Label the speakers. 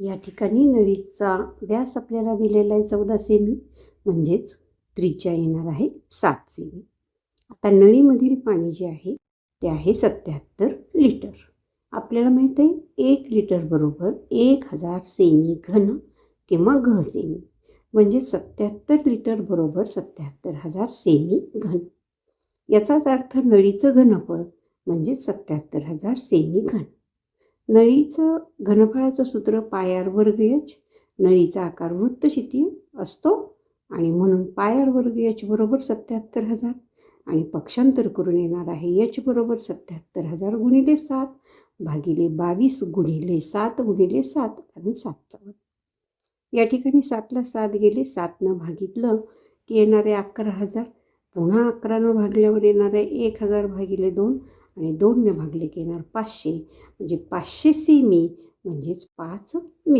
Speaker 1: या ठिकाणी नळीचा व्यास आपल्याला दिलेला आहे चौदा सेमी म्हणजेच त्रिज्या येणार आहे सात सेमी. आता नळीमधील पाणी जे आहे ते आहे सत्याहत्तर लिटर. आपल्याला माहीत आहे एक लिटर बरोबर एक हजार सेमी घन किंवा घ सेमी. म्हणजे सत्याहत्तर लिटर बरोबर सत्याहत्तर हजार सेमी घन. याचाच अर्थ नळीचं घनफळ म्हणजे सत्याहत्तर हजार सेमी घन. नळीचं घनफळाचं सूत्र पायार वर्ग यच नळीचा आकार वृत्तशिती असतो आणि म्हणून पायार वर्ग यच बरोबर सत्याहत्तर हजार आणि पक्षांतर करून येणार आहे यच बरोबर सत्याहत्तर हजार गुणिले सात भागिले बावीस गुणिले सात गुणिले सात आणि सातचा वर्ग. या ठिकाणी सातला सात गेले सातनं भागितलं की येणारे अकरा हजार. पुन्हा अकरानं भागल्यावर येणारे एक हजार भागिले दोन आणि दोनने भागले की येणार पाचशे. म्हणजे पाचशे सेमी म्हणजेच पाच मी.